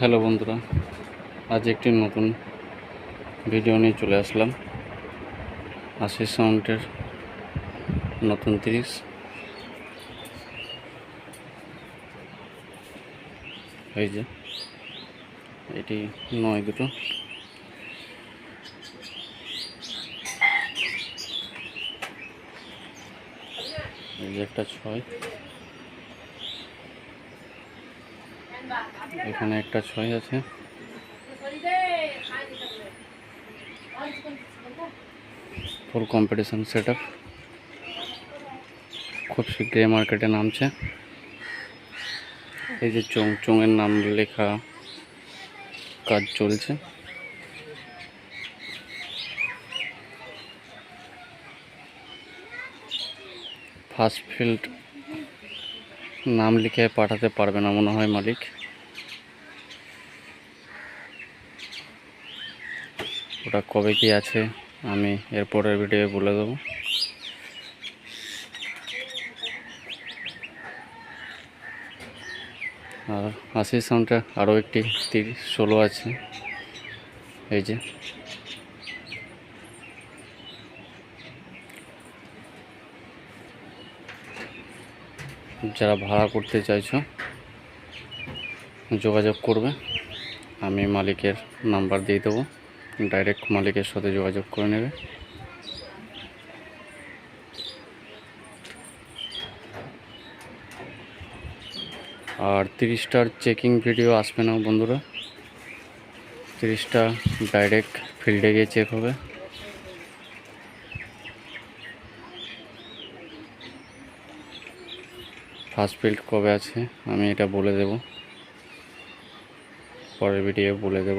Hello বন্ধুরা, আজ একটি নতুন ভিডিও নিয়ে চলে আসলাম। আশিস সাউন্ডের নতুন তিরিশ এই যে, এটি নয় দুটো। একটা ছয়। এখানে একটা ছয় আছে। ফুল কম্পিটিশন সেট খুব শীঘ্রই মার্কেটে নামছে। এই যে চোং, চোঙের নাম লেখা কাজ চলছে। ফার্স্ট ফিল্ড নাম লিখে পাঠাতে পারবে না, মনে হয় মালিক। ওটা কবে কি আছে, আমি এরপরের ভিডিও বলে দেবো। আর আশি সাউন্ডটা আরও একটি ষোলো আছে। এই যে। যারা ভাড়া করতে চাইছো, যোগাযোগ করবে। আমি মালিকের নাম্বার দিয়ে দেবো। ডাইরেক্ট মালিকের সাথে যোগাযোগ করে নেবে। আর তিরিশটার চেকিং ভিডিও আসবে না বন্ধুরা। তিরিশটা ডাইরেক্ট ফিল্ডে গিয়ে চেক হবে। ফার্স্ট ফিল্ড কবে আছে? আমি এটা বলে দেব। পরের ভিডিও বলে দেব।